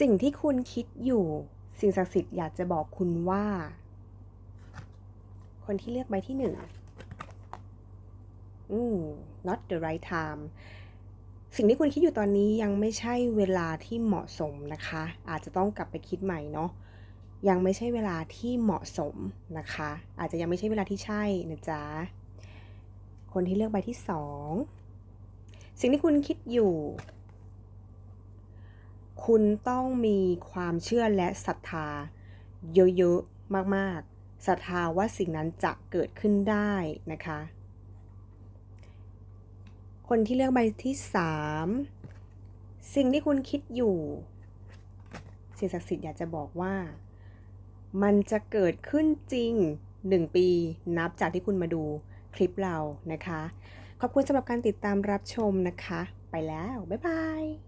สิ่งที่คุณคิดอยู่ สิ่งศักดิ์สิทธิ์อยากจะบอกคุณว่า คนที่เลือกใบที่หนึ่งอืม not the right time สิ่งที่คุณคิดอยู่ตอนนี้ยังไม่ใช่เวลาที่เหมาะสมนะคะ อาจจะต้องกลับไปคิดใหม่เนาะยังไม่ใช่เวลาที่เหมาะสมนะคะ อาจจะยังไม่ใช่เวลาที่ใช่นะจ๊ะคนที่เลือกใบที่สองสิ่งที่คุณคิดอยู่ คุณต้องมีความเชื่อและศรัทธา เยอะๆ มากๆ ศรัทธาว่าสิ่งนั้นจะเกิดขึ้นได้นะคะ คนที่เลือกใบที่สามสิ่งที่คุณคิดอยู่ สิ่งศักดิ์สิทธิ์อยากจะบอกว่า มันจะเกิดขึ้นจริง 1 ปีนับจากที่คุณมาดูคลิปเรานะคะ ขอบคุณสำหรับการติดตามรับชมนะคะ ไปแล้ว บ๊ายบาย